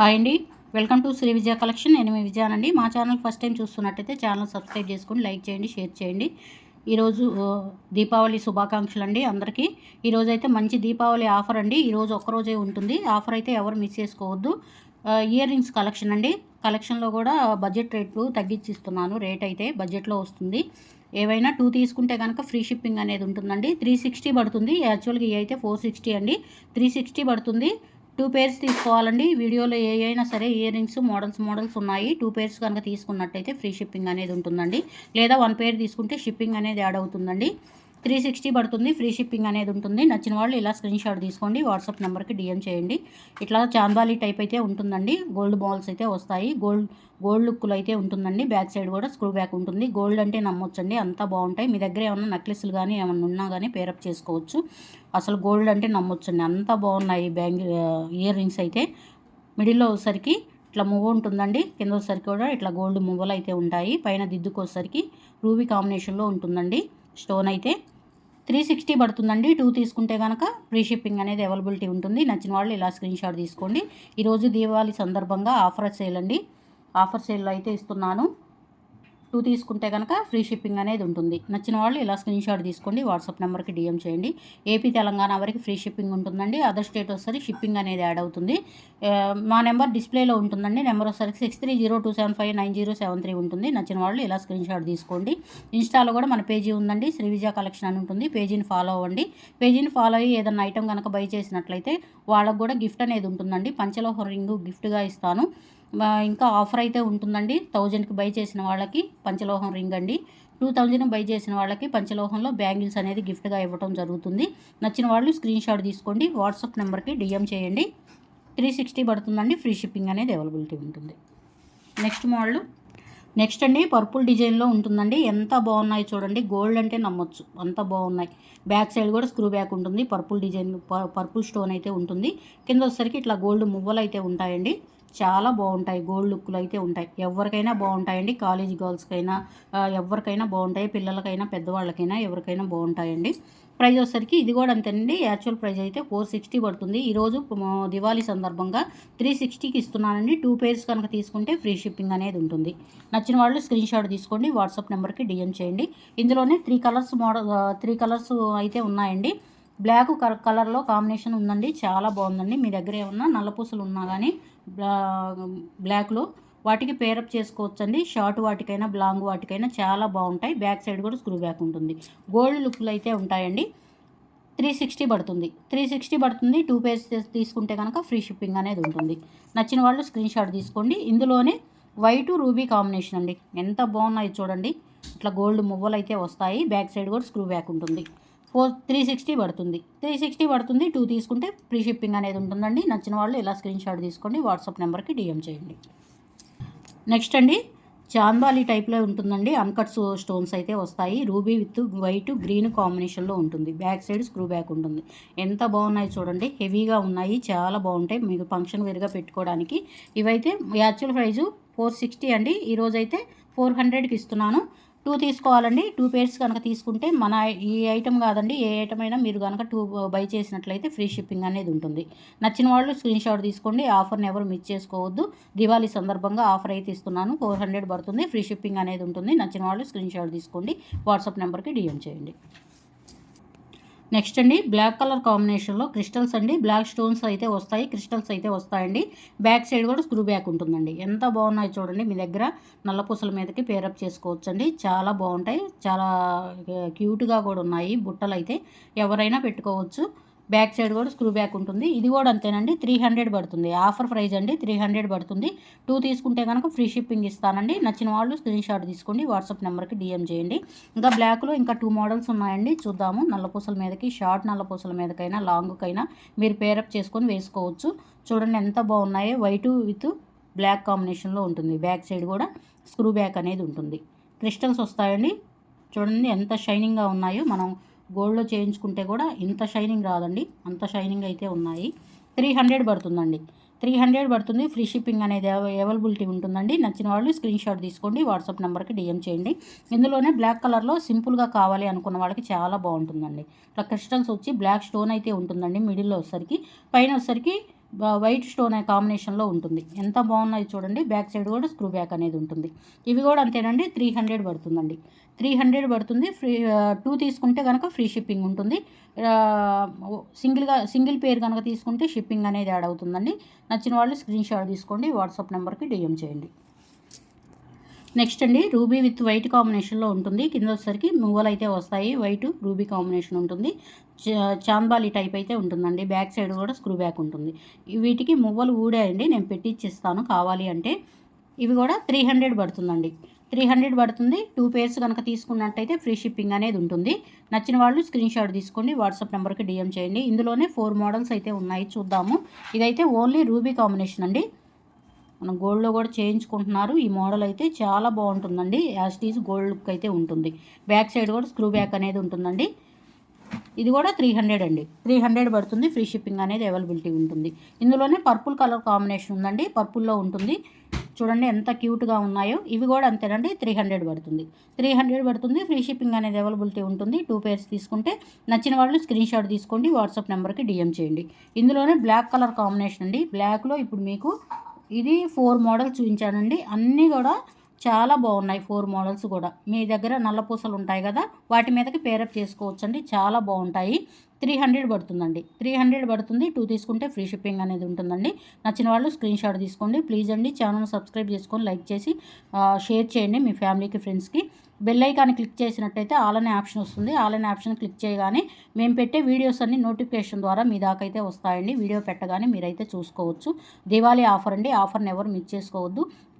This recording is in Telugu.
హాయ్ అండి. Welcome to Sri Vijaya collection. నేను మీ విజయానండి మా ఛానల్ ఫస్ట్ టైం చూస్తున్నట్టయితే ఛానల్ సబ్స్క్రైబ్ చేసుకొని లైక్ చేయండి షేర్ చేయండి. ఈరోజు దీపావళి శుభాకాంక్షలు అండి అందరికీ. ఈరోజు అయితే మంచి దీపావళి ఆఫర్ అండి. ఈరోజు ఒక్కరోజే ఉంటుంది. ఆఫర్ అయితే ఎవరు మిస్ చేసుకోవద్దు. ఇయర్ రింగ్స్ కలెక్షన్ అండి. కలెక్షన్లో కూడా బడ్జెట్ రేట్లు తగ్గించి ఇస్తున్నాను రేట్ అయితే బడ్జెట్లో వస్తుంది. ఏవైనా టూ తీసుకుంటే కనుక ఫ్రీ షిప్పింగ్ అనేది ఉంటుందండి. త్రీ సిక్స్టీ పడుతుంది. యాక్చువల్గా ఇవి అయితే ఫోర్ సిక్స్టీ అండి. త్రీ సిక్స్టీ పడుతుంది. టూ పేర్స్ తీసుకోవాలండి. వీడియోలో ఏ అయినా సరే ఇయర్ రింగ్స్ మోడల్స్ మోడల్స్ ఉన్నాయి. టూ పేర్స్ కనుక తీసుకున్నట్టయితే ఫ్రీ షిప్పింగ్ అనేది ఉంటుందండి. లేదా వన్ పేర్ తీసుకుంటే షిప్పింగ్ అనేది యాడ్ అవుతుందండి. త్రీ సిక్స్టీ పడుతుంది ఫ్రీ షిప్పింగ్ అనేది ఉంటుంది. నచ్చిన వాళ్ళు ఇలా స్క్రీన్ షాట్ తీసుకోండి వాట్సాప్ నెంబర్కి డిఎం చేయండి. ఇట్లా చాందాలి టైప్ అయితే ఉంటుందండి. గోల్డ్ బాల్స్ అయితే వస్తాయి. గోల్డ్ గోల్డ్ లుక్లు అయితే ఉంటుందండి. బ్యాక్ సైడ్ కూడా స్క్రూ బ్యాక్ ఉంటుంది. గోల్డ్ అంటే నమ్మొచ్చండి. అంతా బాగుంటాయి. మీ దగ్గర ఏమన్నా నెక్లెస్లు కానీ ఏమన్నా ఉన్నా కానీ పేరప్ చేసుకోవచ్చు. అసలు గోల్డ్ అంటే నమ్మొచ్చండి. అంతా బాగున్నాయి. బ్యాంగిల్ ఇయర్ రింగ్స్ అయితే. మిడిల్లో వచ్చేసరికి ఇట్లా మువ్వ ఉంటుందండి. కింద వచ్చేసరికి కూడా ఇట్లా గోల్డ్ మువ్వలు అయితే ఉంటాయి. పైన దిద్దుకు వచ్చేసరికి రూబీ కాంబినేషన్లో ఉంటుందండి. స్టోన్ అయితే. త్రీ సిక్స్టీ పడుతుందండి. టూ తీసుకుంటే కనుక ఫ్రీ షిప్పింగ్ అనేది అవైలబిలిటీ ఉంటుంది. నచ్చిన వాళ్ళు ఇలా స్క్రీన్ షాట్ తీసుకోండి. ఈరోజు దీపావళి సందర్భంగా ఆఫర్ సేల్ అండి. ఆఫర్ సేల్లో అయితే ఇస్తున్నాను. టూ తీసుకుంటే కనుక ఫ్రీ షిప్పింగ్ అనేది ఉంటుంది. నచ్చిన వాళ్ళు ఇలా స్క్రీన్ షాట్ తీసుకోండి వాట్సాప్ నెంబర్కి డిఎం చేయండి. ఏపీ తెలంగాణ వరకు ఫ్రీ షిప్పింగ్ ఉంటుందండి. అదర్ స్టేట్ వస్తుంది షిప్పింగ్ అనేది యాడ్ అవుతుంది. మా నెంబర్ డిస్ప్లేలో ఉంటుందండి. నెంబర్ వచ్చేసరికి six three zero two seven five nine zero seven three ఉంటుంది. నచ్చిన వాళ్ళు ఇలా స్క్రీన్ షాట్ తీసుకోండి. ఇన్స్టాలో కూడా మన పేజీ ఉందండి. శ్రీవిజయ కలెక్షన్ అని ఉంటుంది. పేజీని ఫాలో అవ్వండి. పేజీని ఫాలో అయ్యి ఏదైనా ఐటమ్ కనుక బై చేసినట్లయితే వాళ్ళకు కూడా గిఫ్ట్ అనేది ఉంటుందండి. పంచలోహ రింగ్ గిఫ్ట్గా ఇస్తాను. ఇంకా ఆఫర్ అయితే ఉంటుందండి. థౌజండ్కి బై చేసిన వాళ్ళకి పంచలోహం రింగ్ అండి. టూ థౌజండ్ బై చేసిన వాళ్ళకి పంచలోహంలో బ్యాంగిల్స్ అనేది గిఫ్ట్గా ఇవ్వడం జరుగుతుంది. నచ్చిన వాళ్ళు స్క్రీన్ షాట్ తీసుకోండి. వాట్సాప్ నెంబర్కి డిఎం చేయండి. త్రీ సిక్స్టీ పడుతుందండి. ఫ్రీ షిప్పింగ్ అనేది అవైలబిలిటీ ఉంటుంది. Next model. నెక్స్ట్ అండి పర్పుల్ డిజైన్లో ఉంటుందండి. ఎంత బాగున్నాయి చూడండి. గోల్డ్ అంటే నమ్మొచ్చు. అంత బాగున్నాయి. బ్యాక్ సైడ్ కూడా స్క్రూ బ్యాక్ ఉంటుంది. పర్పుల్ డిజైన్ పర్పుల్ స్టోన్ అయితే ఉంటుంది. కింద వచ్చేసరికి ఇట్లా గోల్డ్ మువ్వలు అయితే ఉంటాయండి. చాలా బాగుంటాయి. గోల్డ్ లుక్లు అయితే ఉంటాయి. ఎవరికైనా బాగుంటాయండి. కాలేజ్ గర్ల్స్కైనా ఎవరికైనా బాగుంటాయి. పిల్లలకైనా పెద్దవాళ్ళకైనా ఎవరికైనా బాగుంటాయండి. ప్రైజ్ వచ్చేసరికి ఇది కూడా అంతేనండి. యాక్చువల్ ప్రైజ్ అయితే ఫోర్ సిక్స్టీ పడుతుంది. ఈరోజు దివాళీ సందర్భంగా త్రీ సిక్స్టీకి ఇస్తున్నానండి. టూ పేర్స్ కనుక తీసుకుంటే ఫ్రీ షిప్పింగ్ అనేది ఉంటుంది. నచ్చిన వాళ్ళు స్క్రీన్ షాట్ తీసుకోండి. వాట్సాప్ నెంబర్కి డిఎం చేయండి. ఇందులోనే three colours model three colours అయితే ఉన్నాయండి. బ్లాక్ కలర్ కలర్లో కాంబినేషన్ ఉందండి. చాలా బాగుందండి. మీ దగ్గర ఏమన్నా నల్లపూసలు ఉన్నా కానీ బ్లా బ్లాక్లో వాటికి పేరప్ చేసుకోవచ్చండి. షార్ట్ వాటికైనా లాంగ్ వాటికైనా చాలా బాగుంటాయి. బ్యాక్ సైడ్ కూడా స్క్రూ బ్యాక్ ఉంటుంది. గోల్డ్ లుక్లు అయితే ఉంటాయండి. త్రీ సిక్స్టీ పడుతుంది. త్రీ సిక్స్టీ పడుతుంది. టూ పేజ్ తీసుకుంటే కనుక ఫ్రీ షిప్పింగ్ అనేది ఉంటుంది. నచ్చిన వాళ్ళు స్క్రీన్ షాట్ తీసుకోండి. ఇందులోనే వైట్ రూబీ కాంబినేషన్ అండి. ఎంత బాగున్నాయి చూడండి. ఇట్లా గోల్డ్ మువ్వలు అయితే వస్తాయి. బ్యాక్ సైడ్ కూడా స్క్రూ బ్యాక్ ఉంటుంది. ఫోర్ త్రీ సిక్స్టీ పడుతుంది. త్రీ సిక్స్టీ పడుతుంది టూ తీసుకుంటే ఫ్రీ షిప్పింగ్ అనేది ఉంటుందండి. నచ్చిన వాళ్ళు ఇలా స్క్రీన్ షాట్ తీసుకోండి వాట్సాప్ నెంబర్కి డిఎం చేయండి. నెక్స్ట్ అండి చాందాలి టైప్లో ఉంటుందండి. అన్కట్స్ స్టోన్స్ అయితే వస్తాయి. రూబీ విత్ వైట్ గ్రీన్ కాంబినేషన్లో ఉంటుంది. బ్యాక్ సైడ్ స్క్రూ బ్యాక్ ఉంటుంది. ఎంత బాగున్నాయి చూడండి. హెవీగా ఉన్నాయి చాలా బాగుంటాయి. మీకు ఫంక్షన్ వేరుగా పెట్టుకోవడానికి ఇవైతే యాక్చువల్ ప్రైజు ఫోర్ సిక్స్టీ అండి. ఈరోజైతే ఫోర్ హండ్రెడ్కి ఇస్తున్నాను. టూ తీసుకోవాలండి. టూ పేర్స్ కనుక తీసుకుంటే మన ఈ ఐటమ్ కాదండి. ఏ ఐటమ్ అయినా మీరు కనుక టూ బై చేసినట్లయితే ఫ్రీ షిప్పింగ్ అనేది ఉంటుంది. నచ్చిన వాళ్ళు స్క్రీన్ షాట్ తీసుకోండి. ఆఫర్ని ఎవరు మిస్ చేసుకోవద్దు. దివాళీ సందర్భంగా ఆఫర్ అయితే ఇస్తున్నాను. ఫోర్ హండ్రెడ్ పడుతుంది. ఫ్రీ షిప్పింగ్ అనేది ఉంటుంది. నచ్చిన వాళ్ళు స్క్రీన్ షాట్ తీసుకోండి. వాట్సాప్ నెంబర్కి డిఎం చేయండి. నెక్స్ట్ అండి బ్లాక్ కలర్ కాంబినేషన్లో క్రిస్టల్స్ అండి బ్లాక్ స్టోన్స్ అయితే వస్తాయి క్రిస్టల్స్ అయితే వస్తాయండి. బ్యాక్ సైడ్ కూడా స్క్రూ బ్యాక్ ఉంటుందండి. ఎంత బాగున్నాయి చూడండి మీ దగ్గర నల్ల పూసల మీదకి పేరప్ చేసుకోవచ్చు అండి చాలా బాగుంటాయి చాలా క్యూట్గా కూడా ఉన్నాయి. బుట్టలు అయితే ఎవరైనా పెట్టుకోవచ్చు. బ్యాక్ సైడ్ కూడా స్క్రూ బ్యాక్ ఉంటుంది. ఇది కూడా అంతేనండి. త్రీ హండ్రెడ్ పడుతుంది. ఆఫర్ ప్రైజ్ అండి. త్రీ హండ్రెడ్ పడుతుంది. టూ తీసుకుంటే కనుక ఫ్రీ షిప్పింగ్ ఇస్తానండి. నచ్చిన వాళ్ళు స్క్రీన్ షాట్ తీసుకోండి. వాట్సాప్ నెంబర్కి డిఎం చేయండి. ఇంకా బ్లాక్లో ఇంకా టూ మోడల్స్ ఉన్నాయండి. చూద్దాము. నల్లపూసల మీదకి షార్ట్ నల్లపూసల మీదకైనా లాంగ్కైనా మీరు పేరప్ చేసుకొని వేసుకోవచ్చు. చూడండి ఎంత బాగున్నాయో. వైట్ విత్ బ్లాక్ కాంబినేషన్లో ఉంటుంది. బ్యాక్ సైడ్ కూడా స్క్రూ బ్యాక్ అనేది ఉంటుంది. క్రిస్టల్స్ వస్తాయండి. చూడండి ఎంత షైనింగ్గా ఉన్నాయో. మనం గోల్డ్లో చేయించుకుంటే కూడా ఇంత షైనింగ్ రాదండి. అంత షైనింగ్ అయితే ఉన్నాయి. త్రీ హండ్రెడ్ పడుతుందండి. త్రీ హండ్రెడ్ పడుతుంది. ఫ్రీ షిప్పింగ్ అనేది అవైలబిలిటీ ఉంటుందండి. నచ్చిన వాళ్ళు స్క్రీన్ షాట్ తీసుకోండి వాట్సాప్ నెంబర్కి డిఎం చేయండి. ఇందులోనే బ్లాక్ కలర్లో సింపుల్గా కావాలి అనుకున్న వాళ్ళకి చాలా బాగుంటుందండి. ఇట్లా క్రిస్టల్స్ వచ్చి బ్లాక్ స్టోన్ అయితే ఉంటుందండి. మిడిల్లో వచ్చేసరికి పైన వచ్చేసరికి వైట్ స్టోన్ అనే కాంబినేషన్లో ఉంటుంది. ఎంత బాగున్నాయి చూడండి. బ్యాక్ సైడ్ కూడా స్క్రూ బ్యాక్ అనేది ఉంటుంది. ఇవి కూడా అంతేనండి. త్రీ హండ్రెడ్ పడుతుందండి. త్రీ హండ్రెడ్ పడుతుంది. ఫ్రీ టూ తీసుకుంటే కనుక ఫ్రీ షిప్పింగ్ ఉంటుంది. సింగిల్గా సింగిల్ పేర్ కనుక తీసుకుంటే షిప్పింగ్ అనేది యాడ్ అవుతుందండి. నచ్చిన వాళ్ళు స్క్రీన్ షాట్ తీసుకోండి. వాట్సాప్ నెంబర్కి డిఎం చేయండి. నెక్స్ట్ అండి రూబీ విత్ వైట్ కాంబినేషన్లో ఉంటుంది. కింద వచ్చేసరికి మువ్వలు అయితే వస్తాయి వైట్ రూబీ కాంబినేషన్ ఉంటుంది. చా- చాంబాలి టైప్ అయితే ఉంటుందండి. బ్యాక్ సైడ్ కూడా స్క్రూ బ్యాక్ ఉంటుంది. వీటికి మువ్వలు ఊడాయండి నేను పెట్టిచ్చిస్తాను కావాలి అంటే. ఇవి కూడా త్రీ హండ్రెడ్ పడుతుందండి. త్రీ హండ్రెడ్ పడుతుంది. టూ పేర్స్ కనుక తీసుకున్నట్టయితే ఫ్రీ షిప్పింగ్ అనేది ఉంటుంది. నచ్చిన వాళ్ళు స్క్రీన్ షాట్ తీసుకోండి వాట్సాప్ నెంబర్కి డిఎం చేయండి. ఇందులోనే ఫోర్ మోడల్స్ అయితే ఉన్నాయి చూద్దాము. ఇదైతే ఓన్లీ రూబీ కాంబినేషన్ అండి. మనం గోల్డ్లో కూడా చేయించుకుంటున్నారు. ఈ మోడల్ అయితే చాలా బాగుంటుందండి. యాస్టీజ్ గోల్డ్ లుక్ అయితే ఉంటుంది. బ్యాక్ సైడ్ కూడా స్క్రూ బ్యాక్ అనేది ఉంటుందండి. ఇది కూడా త్రీ హండ్రెడ్ అండి. త్రీ హండ్రెడ్ పడుతుంది. ఫ్రీ షిప్పింగ్ అనేది అవైలబిలిటీ ఉంటుంది. ఇందులోనే పర్పుల్ కలర్ కాంబినేషన్ ఉందండి. పర్పుల్లో ఉంటుంది. చూడండి ఎంత క్యూట్గా ఉన్నాయో. ఇవి కూడా అంతేనండి. త్రీ హండ్రెడ్ పడుతుంది. త్రీ హండ్రెడ్ పడుతుంది. ఫ్రీ షిప్పింగ్ అనేది అవైలబిలిటీ ఉంటుంది. టూ పేర్స్ తీసుకుంటే నచ్చిన వాళ్ళు స్క్రీన్ షాట్ తీసుకోండి. వాట్సాప్ నెంబర్కి డిఎం చేయండి. ఇందులోనే బ్లాక్ కలర్ కాంబినేషన్ అండి. బ్లాక్లో ఇప్పుడు మీకు ఇది ఫోర్ మోడల్స్ చూపించానండి. అన్నీ కూడా చాలా బాగున్నాయి ఫోర్ మోడల్స్ కూడా. మీ దగ్గర నల్ల పూసలు ఉంటాయి కదా వాటి మీదకి పేరప్ చేసుకోవచ్చండి. చాలా బాగుంటాయి. త్రీ హండ్రెడ్ పడుతుందండి. త్రీ హండ్రెడ్ పడుతుంది. టూ తీసుకుంటే ఫ్రీ షిప్పింగ్ అనేది ఉంటుందండి. నచ్చిన వాళ్ళు స్క్రీన్ షాట్ తీసుకోండి. ప్లీజ్ అండి ఛానల్ సబ్స్క్రైబ్ చేసుకొని లైక్ చేసి షేర్ చేయండి మీ ఫ్యామిలీకి ఫ్రెండ్స్కి. బెల్ ఐకాన్ క్లిక్ చేసినట్టయితే ఆల్ అనే ఆప్షన్ వస్తుంది. ఆల్ అనే ఆప్షన్ క్లిక్ చేయగానే మేము పెట్టే వీడియోస్ అన్ని నోటిఫికేషన్ ద్వారా మీ దాకైతే వస్తాయండి. వీడియో పెట్టగానే మీరైతే చూసుకోవచ్చు. దివాళీ ఆఫర్ అండి. ఆఫర్ని ఎవరు మిస్ చేసుకోవద్దు.